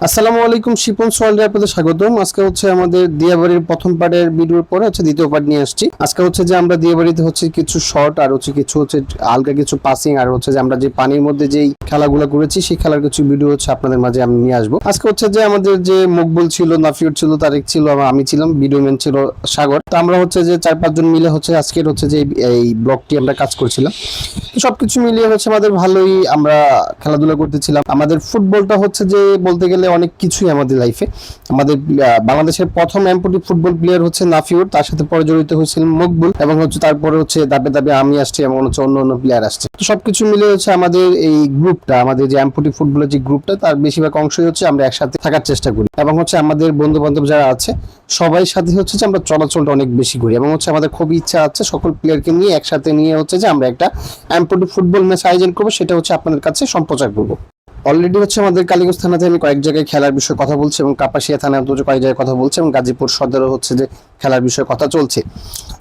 আসসালামু আলাইকুম, শিপন সোয়ালে আপনাদের স্বাগতম। আজকে হচ্ছে আমাদের দিয়াবাড়ির প্রথম পার্টের ভিডিওর পরে হচ্ছে দ্বিতীয় পার্ট নিয়ে আসছি। আজকে হচ্ছে যে আমরা দিয়াবাড়িতে হচ্ছে কিছু শর্ট আর হচ্ছে কিছু হচ্ছে হালকা কিছু পাসিং আর হচ্ছে যে আমরা যে পানির মধ্যে যেই খেলাগুলো করেছি, সেই খেলার কিছু ভিডিও হচ্ছে আপনাদের মাঝে আমি নিয়ে আসব। আজকে হচ্ছে যে আমাদের যে মকবুল ছিল, নাফিউর ছিল, তারেক ছিল আমি ছিলাম ভিডিও ম্যান ছিল সাগর। তো আমরা হচ্ছে যে চার পাঁচজন মিলে হচ্ছে আজকের হচ্ছে যে এই- ব্লগটি আমরা কাজ করছিলাম। সবকিছু মিলিয়ে হচ্ছে আমাদের ভালোই আমরা খেলাধুলা করতেছিলাম। আমাদের ফুটবলটা হচ্ছে যে বলতে গেলে অনেক কিছুই আমাদের লাইফে আমাদের বাংলাদেশের প্রথম এমপোটি ফুটবল প্লেয়ার হচ্ছে নাফিউর, তার সাথে পরে জড়িত হয়েছিলেন মকবুল এবং হচ্ছে তারপরে হচ্ছে দাবে দাবে আমি আসছি এবং হচ্ছে অন্য অন্য প্লেয়ার আসছে। তো সবকিছু মিলে হচ্ছে আমাদের এই গ্রুপটা আমাদের যে এমপোটি ফুটবলের যে গ্রুপটা তার বেশিরভাগ অংশই হচ্ছে আমরা একসাথে থাকার চেষ্টা করি এবং হচ্ছে আমাদের বন্ধু বান্ধব যারা আছে, সবাই সাথে হচ্ছে যে আমরা চলাচলটা অনেক বেশি করি এবং হচ্ছে আমাদের খুবই ইচ্ছা আছে সকল প্লেয়ারকে নিয়ে একসাথে নিয়ে হচ্ছে যে আমরা একটা এমপোটি ফুটবল ম্যাচ আয়োজন করব, সেটা হচ্ছে আপনাদের কাছে সম্প্রচার করব। অলরেডি হচ্ছে আমাদের কালীগঞ্জ থানাতে আমি কয়েক জায়গায় খেলার বিষয়ে কথা বলছি এবং কাপাসিয়া থানায় হচ্ছে কয়েক জায়গায় কথা বলছি এবং গাজীপুর সদরে হচ্ছে যে খেলার বিষয়ে কথা চলছে।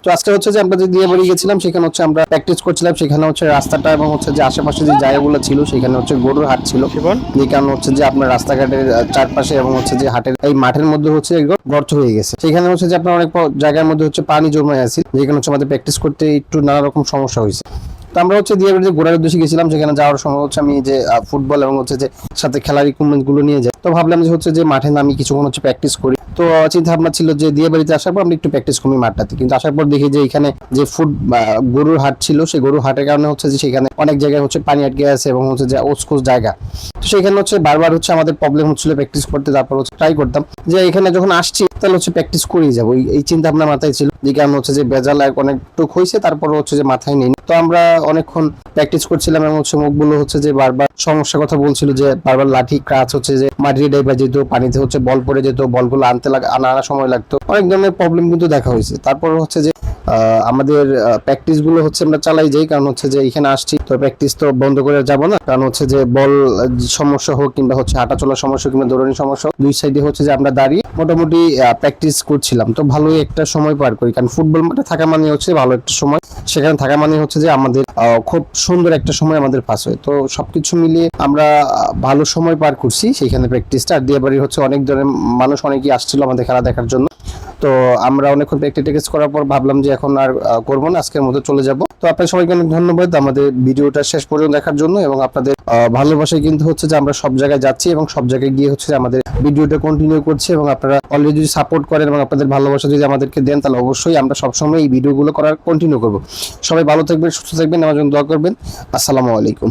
তো আজকে হচ্ছে যে আমরা যে দিয়ে বাড়ি গেছিলাম সেখানে হচ্ছে আমরা প্র্যাকটিস করছিলাম। সেখানে হচ্ছে রাস্তাটা এবং হচ্ছে যে আশেপাশে যে জায়গাগুলো ছিল সেখানে হচ্ছে গরুর হাট ছিল। যে কারণে হচ্ছে যে আপনার রাস্তাঘাটের চারপাশে এবং হচ্ছে যে হাটের এই মাঠের মধ্যে হচ্ছে গর্ত হয়ে গেছে। সেখানে হচ্ছে যে আপনার অনেক জায়গার মধ্যে হচ্ছে পানি জমে আছে। যেখানে হচ্ছে আমাদের প্র্যাকটিস করতে একটু নানা রকম সমস্যা হয়েছে। তো আমরা হচ্ছে দিয়ে যে ঘোরার উদ্দেশ্যে গেছিলাম, সেখানে যাওয়ার সময় হচ্ছে আমি যে ফুটবল এবং হচ্ছে যে সাথে খেলার ইকুইপমেন্টগুলো নিয়ে যাই। তো ভাবলাম যে হচ্ছে যে মাঠে নামি কিছুক্ষণ হচ্ছে প্র্যাকটিস করি। তো চিন্তা ভাবনা ছিল যে দিয়ে বাড়িতে আসার পর আমি একটু প্র্যাকটিস করি মাঠটাতে কিন্তু আসার পর দেখি যে এখানে যে ফুড গরুর হাট ছিল, সেই গরুর হাটের কারণে হচ্ছে যে সেখানে অনেক জায়গায় হচ্ছে পানি আটকে আছে এবং হচ্ছে যে ওস জায়গা। তো সেখানে হচ্ছে বারবার হচ্ছে আমাদের প্রবলেম হচ্ছিল প্র্যাকটিস করতে, তারপর হচ্ছে ট্রাই করতাম। যে এখানে যখন আসছি, তাহলে হচ্ছে প্র্যাকটিস করেই যাব। এই- চিন্তা ভাবনা মাথায় ছিল। যে কারণ হচ্ছে যে বেজাল অনেকটুক হয়েছে তারপর হচ্ছে যে মাথায় নেই। তো আমরা অনেকক্ষণ প্র্যাকটিস করছিলাম এবং হচ্ছে মুখগুলো হচ্ছে যে বারবার সমস্যার কথা বলছিল যে বারবার লাঠি, ক্রাচ হচ্ছে যে মাটির ডাইবা যেত, পানিতে হচ্ছে বল পড়ে যেত, বলগুলো আনতে লাগ, আনা সময় লাগতো। অনেক ধরনের প্রবলেম কিন্তু দেখা হয়েছে। তারপর হচ্ছে যে আমাদের প্র্যাকটিসগুলো হচ্ছে আমরা চালাই যাই কারণ হচ্ছে যে এখানে আসছি তো প্র্যাকটিস তো বন্ধ করে যাব না। কারণ হচ্ছে যে বল সমস্যা হোক কিংবা হচ্ছে হাঁটা চলার সমস্যা কিংবা দৌড়ানি সমস্যা হোক, দুই সাইডে হচ্ছে যে আমরা দাঁড়িয়ে মোটামুটি প্র্যাকটিস করছিলাম। তো ভালোই একটা সময় পার করি কারণ ফুটবল মাঠে থাকা মানে হচ্ছে ভালো একটা সময়। সেখানে থাকা মানে হচ্ছে যে আমাদের খুব সুন্দর একটা সময় আমাদের পাস হয়। তো সবকিছু মিলিয়ে আমরা ভালো সময় পার করছি সেখানে প্র্যাকটিসটা আর দিয়ে বাড়ির হচ্ছে অনেক ধরনের মানুষ অনেকেই আসছিল আমাদের খেলা দেখার জন্য। তো আমরা অনেকক্ষণ প্র্যাকটিস করার পর ভাবলাম যে এখন আর করব না, আজকের মতো চলে যাব। তো আপনার সবাইকে অনেক ধন্যবাদ আমাদের ভিডিওটা শেষ পর্যন্ত দেখার জন্য এবং আপনাদের ভালোবাসায় কিন্তু হচ্ছে যে আমরা সব জায়গায় যাচ্ছি এবং সব জায়গায় গিয়ে হচ্ছে আমাদের ভিডিওটা কন্টিনিউ করছি এবং আপনারা অলরেডি যদি সাপোর্ট করেন এবং আপনাদের ভালোবাসা যদি আমাদেরকে দেন, তাহলে অবশ্যই আমরা সবসময় এই ভিডিওগুলো করার কন্টিনিউ করব। সবাই ভালো থাকবেন, সুস্থ থাকবেন, আমার জন্য দোয়া করবেন। আসসালামু আলাইকুম।